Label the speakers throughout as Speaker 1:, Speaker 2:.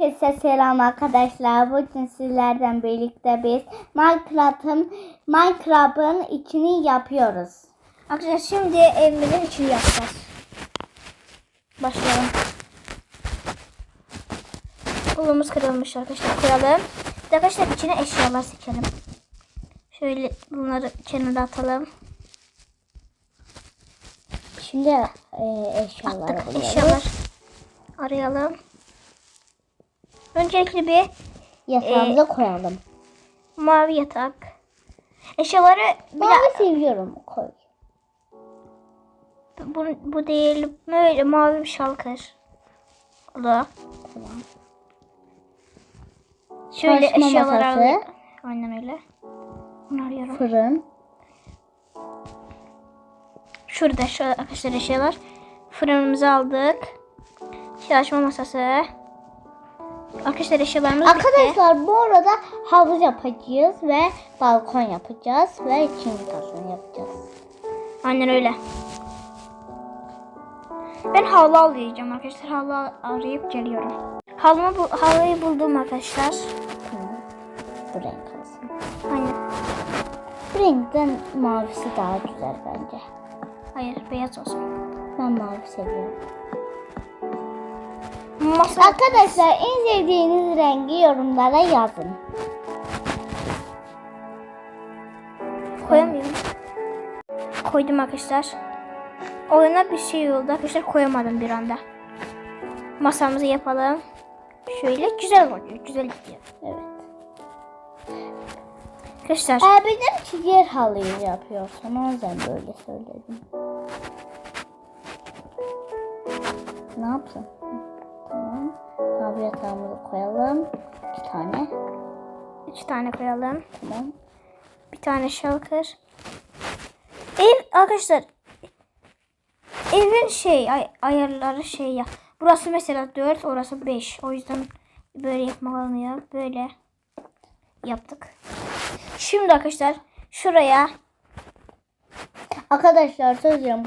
Speaker 1: Herkese selam arkadaşlar. Bugün sizlerden birlikte biz Minecraft'ın Minecraft'ın içini yapıyoruz.
Speaker 2: Arkadaşlar şimdi evimizin içini yapacağız. Başlayalım. Kolumuz kırılmış arkadaşlar koyalım. Bir de Arkadaşlar içine eşyalar seçelim. Şöyle bunları kenara atalım.
Speaker 1: Şimdi e, eşyaları
Speaker 2: Attık
Speaker 1: buluyoruz.
Speaker 2: eşyalar. Arayalım. Öncelikle bir
Speaker 1: Yatağımıza
Speaker 2: Ee,
Speaker 1: koyalım.
Speaker 2: mavi yatak. Eşyaları bir
Speaker 1: de seviyorum koy.
Speaker 2: bu, bu değil böyle mavi bir şalkır. O da.
Speaker 1: Tamam.
Speaker 2: Şöyle
Speaker 1: Çalışma
Speaker 2: eşyalar
Speaker 1: masası.
Speaker 2: alayım. Aynen öyle. Bunu arıyorum.
Speaker 1: Fırın.
Speaker 2: Şurada şu arkadaşlar eşyalar. Fırınımızı aldık. Çalışma masası. Arkadaşlar eşyalarımız bitti.
Speaker 1: Arkadaşlar bu arada havuz yapacağız ve balkon yapacağız ve ikinci tasını yapacağız.
Speaker 2: Aynen öyle. Ben havlu arayacağım arkadaşlar. Havlu arayıp geliyorum. Havlumu bu, havluyu buldum arkadaşlar.
Speaker 1: Bu renk olsun.
Speaker 2: Aynen.
Speaker 1: Bu renkten mavisi daha güzel bence.
Speaker 2: Hayır beyaz olsun.
Speaker 1: Ben mavi seviyorum.
Speaker 2: Masa
Speaker 1: Arkadaşlar en sevdiğiniz rengi yorumlara yazın.
Speaker 2: koyamıyorum. Koydum arkadaşlar. Oyuna bir şey oldu arkadaşlar koyamadım bir anda. Masamızı yapalım. Şöyle güzel oluyor. Güzel gidiyor.
Speaker 1: Evet.
Speaker 2: Arkadaşlar
Speaker 1: Ee, bizim çizer halıyı yapıyorsun. O yüzden böyle söyledim. Ne yapsın? Abi yatağımızı koyalım. İki tane.
Speaker 2: üç tane koyalım.
Speaker 1: Tamam.
Speaker 2: Bir tane şalkır. Ev arkadaşlar evin şey ay, ayarları şey ya. Burası mesela 4, orası 5. O yüzden böyle yapmak olmuyor. Böyle yaptık. Şimdi arkadaşlar şuraya
Speaker 1: Arkadaşlar söyleyeceğim.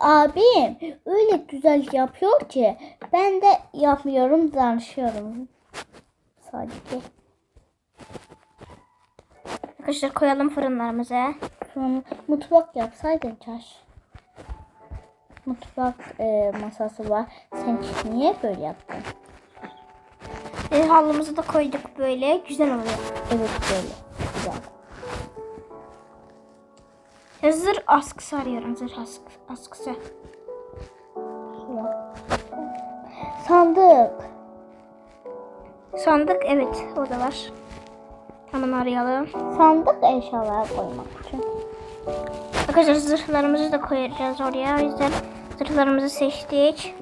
Speaker 1: Abim öyle güzel yapıyor ki ben de yapmıyorum danışıyorum. Sadece.
Speaker 2: arkadaşlar koyalım fırınlarımıza.
Speaker 1: Sonra mutfak yapsaydın Çaş. Mutfak e, masası var. Sen niye böyle yaptın?
Speaker 2: E, halımızı da koyduk böyle. Güzel oluyor.
Speaker 1: Evet böyle. Güzel.
Speaker 2: Ya zırh askısı arıyorum. Zırh askısı.
Speaker 1: Sandık.
Speaker 2: Sandık evet o da var. Hemen arayalım.
Speaker 1: Sandık eşyalar koymak için.
Speaker 2: Arkadaşlar zırhlarımızı da koyacağız oraya. O yüzden zırhlarımızı seçtik.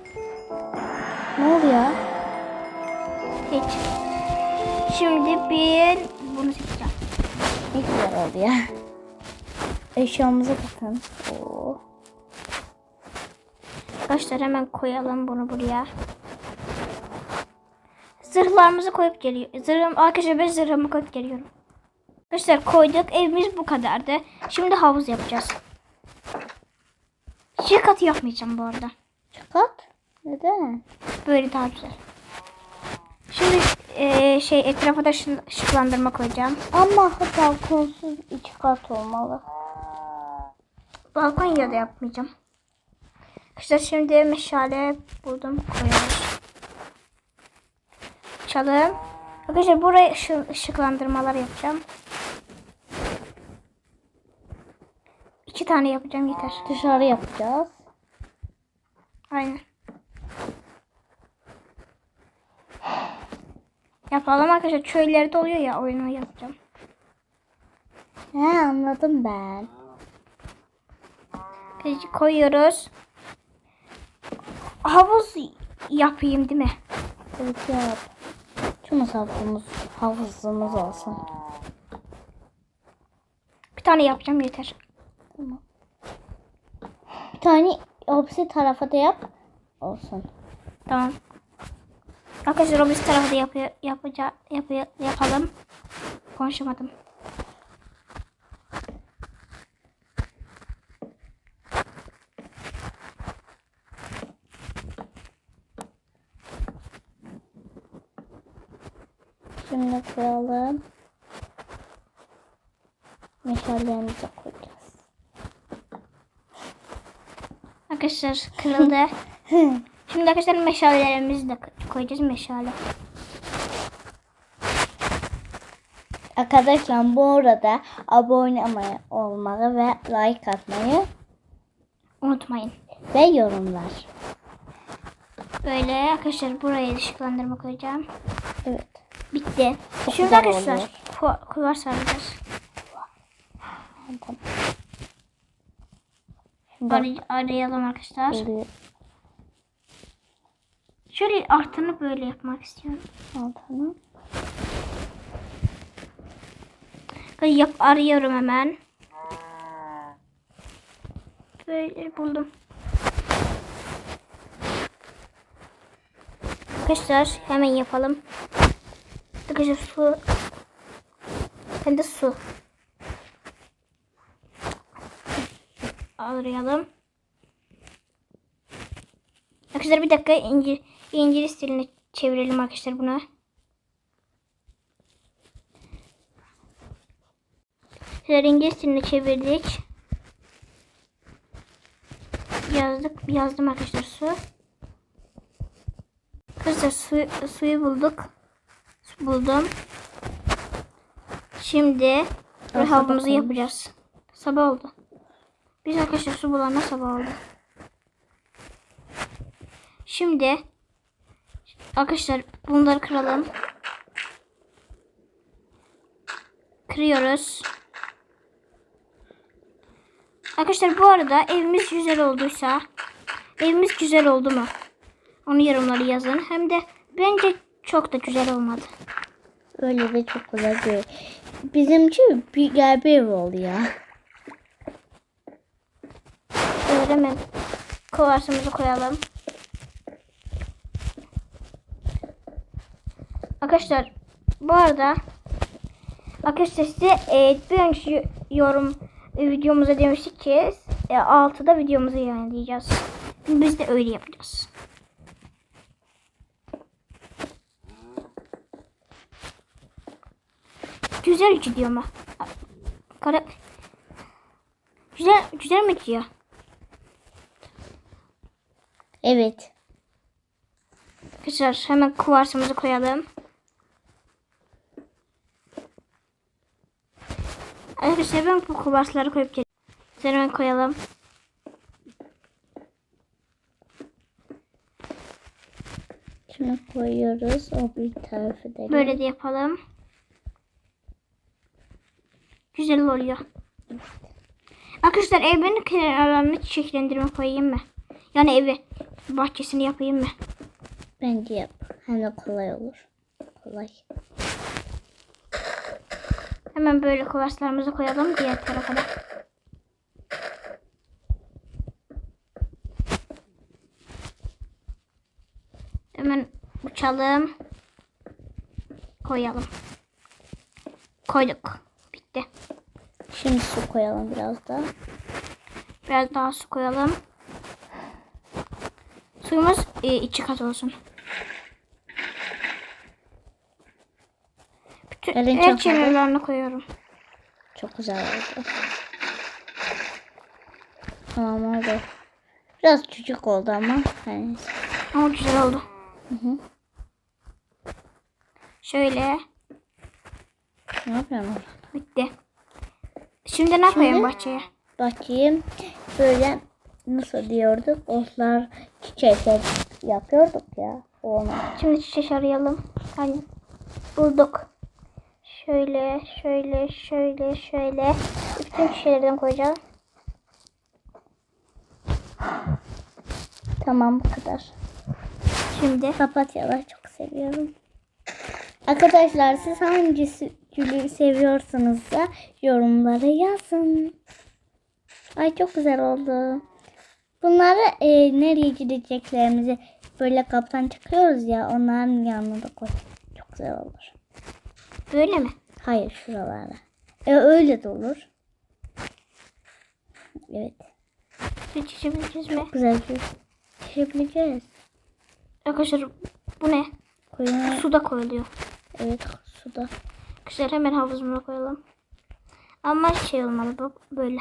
Speaker 1: Ne oluyor?
Speaker 2: Hiç. Şimdi bir bunu seçeceğim.
Speaker 1: Ne güzel oldu ya. Eşyamıza bakın. Oo.
Speaker 2: Arkadaşlar hemen koyalım bunu buraya. Zırhlarımızı koyup geliyor. Zırhım, arkadaşlar ben zırhımı koyup geliyorum. Arkadaşlar koyduk. Evimiz bu kadardı. Şimdi havuz yapacağız. Çiğ katı yapmayacağım bu arada.
Speaker 1: Çıkart. Neden?
Speaker 2: Böyle daha güzel. Şimdi eee, şey etrafa da ışıklandırma koyacağım.
Speaker 1: Ama balkonsuz iki kat olmalı.
Speaker 2: Balkon ya da yapmayacağım. Arkadaşlar şimdi meşale buldum koyuyoruz. Açalım. Arkadaşlar buraya ışı- ışıklandırmalar yapacağım. İki tane yapacağım yeter.
Speaker 1: Dışarı yapacağız.
Speaker 2: Aynen. Yapalım arkadaşlar. Çöllerde oluyor ya oyunu yapacağım.
Speaker 1: He anladım ben.
Speaker 2: Arkadaşlar koyuyoruz. Havuz yapayım değil mi?
Speaker 1: Evet yap. Şu misafirimiz havuzumuz olsun.
Speaker 2: Bir tane yapacağım yeter.
Speaker 1: Tamam. Bir tane hepsi tarafa da yap. Olsun.
Speaker 2: Tamam. Arkadaşlar o biz tarafı da yapıyor, yapacağız, yapıyor, yapalım. Konuşamadım.
Speaker 1: Şimdi koyalım. Meşallerimizi de koyacağız.
Speaker 2: Arkadaşlar kırıldı. Şimdi arkadaşlar meşalelerimizi de koyacağız meşale.
Speaker 1: Arkadaşlar bu arada abone olmayı ve like atmayı
Speaker 2: Unutmayın.
Speaker 1: ve yorumlar.
Speaker 2: Böyle arkadaşlar buraya ışıklandırma koyacağım.
Speaker 1: Evet.
Speaker 2: Bitti.
Speaker 1: Çok güzel
Speaker 2: arkadaşlar kuvar.
Speaker 1: Şimdi
Speaker 2: Aray- arayalım arkadaşlar.
Speaker 1: oluyor.
Speaker 2: Şöyle artını böyle yapmak istiyorum.
Speaker 1: Altını.
Speaker 2: Yap arıyorum hemen. Böyle buldum. Arkadaşlar hemen yapalım. Arkadaşlar su. Hem de su. Arayalım. Arkadaşlar bir dakika İngiliz, İngiliz diline çevirelim arkadaşlar bunu. Arkadaşlar İngiliz diline çevirdik. Yazdık. Yazdım arkadaşlar su. Arkadaşlar su, suyu bulduk. Buldum. Şimdi
Speaker 1: olmuş.
Speaker 2: yapacağız. Sabah oldu. Biz arkadaşlar su bulana sabah oldu. Şimdi arkadaşlar bunları kıralım. Kırıyoruz. Arkadaşlar bu arada evimiz güzel olduysa evimiz güzel oldu mu? Onu yorumları yazın. Hem de bence çok da güzel olmadı.
Speaker 1: Öyle de çok güzel bir. Bizimki bir gel bir ev oldu ya.
Speaker 2: Böyle hemen kovasımızı koyalım. Arkadaşlar bu arada arkadaşlar size e, bir önceki yorum videomuza demiştik ki e, 6'da videomuzu yayınlayacağız. Biz de öyle yapacağız. Güzel gidiyor mu? Kara... Güzel, güzel mi gidiyor?
Speaker 1: Evet.
Speaker 2: Arkadaşlar hemen kuvarsımızı koyalım. Arkadaşlar ben bu kuvarsları koyup geleceğim. Hemen koyalım.
Speaker 1: Şunu koyuyoruz. O bir tarafı da.
Speaker 2: Böyle de yapalım. Güzel oluyor. Arkadaşlar evin kenarlarını çiçeklendirme koyayım mı? Yani evi bahçesini yapayım mı?
Speaker 1: Bence yap. Hem de kolay olur. Kolay.
Speaker 2: Hemen böyle kuvarslarımızı koyalım diğer tarafa da. Hemen uçalım. Koyalım. Koyduk. Bitti.
Speaker 1: Şimdi su koyalım biraz da.
Speaker 2: Biraz daha su koyalım. Suyumuz e, içi kat olsun. Bütün
Speaker 1: Elin
Speaker 2: her kenarlarını koyuyorum.
Speaker 1: Çok güzel oldu. Tamam oldu. Biraz küçük oldu ama. Hani
Speaker 2: Ama güzel oldu.
Speaker 1: Hı hı.
Speaker 2: Şöyle
Speaker 1: ne yapıyorum?
Speaker 2: Bitti. Şimdi ne yapayım
Speaker 1: Şimdi?
Speaker 2: bahçeye?
Speaker 1: Bakayım. Böyle nasıl diyorduk? Otlar çiçekler yapıyorduk ya. Onu.
Speaker 2: Şimdi çiçek arayalım. Hani bulduk. Şöyle, şöyle, şöyle, şöyle. Bütün çiçeklerden koyacağız.
Speaker 1: Tamam bu kadar.
Speaker 2: Şimdi
Speaker 1: Papatyaları çok seviyorum. Arkadaşlar siz hangisi gülü seviyorsanız da yorumlara yazın. Ay çok güzel oldu. Bunları e, nereye gideceklerimizi böyle kaptan çıkıyoruz ya onların yanına da koy. Çok güzel olur.
Speaker 2: böyle mi?
Speaker 1: Hayır şuralara. E, öyle de olur. Evet.
Speaker 2: Bir çiçebiliriz mi?
Speaker 1: Güzel bir çekebileceğiz.
Speaker 2: Arkadaşlar bu ne?
Speaker 1: Koyuna
Speaker 2: Suda koyuluyor.
Speaker 1: Evet suda.
Speaker 2: Arkadaşlar hemen havuzumuza koyalım. Ama şey olmalı bu böyle.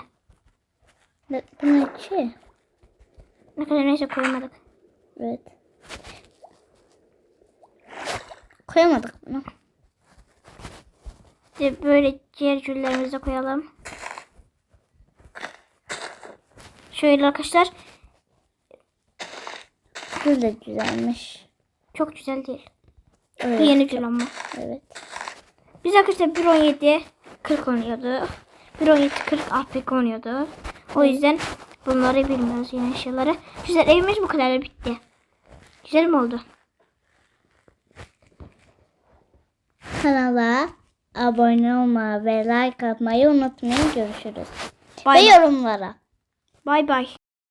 Speaker 1: Ne, bu ne ki?
Speaker 2: Ne kadar neyse koymadık.
Speaker 1: Evet. Koyamadık bunu.
Speaker 2: İşte böyle diğer cüllerimizi koyalım. Şöyle arkadaşlar
Speaker 1: Gül de güzelmiş.
Speaker 2: çok güzel değil. Bu
Speaker 1: Evet.
Speaker 2: yeni cül ama.
Speaker 1: Evet.
Speaker 2: Biz arkadaşlar 1.17 40 oynuyordu. 1.17 40 APK oynuyordu. O yüzden bunları bilmiyoruz yeni şeyleri. Güzel evimiz bu kadar bitti. Güzel mi oldu?
Speaker 1: Kanala abone olmayı ve like atmayı unutmayın. Görüşürüz.
Speaker 2: Bay
Speaker 1: ve yorumlara.
Speaker 2: Bay bay.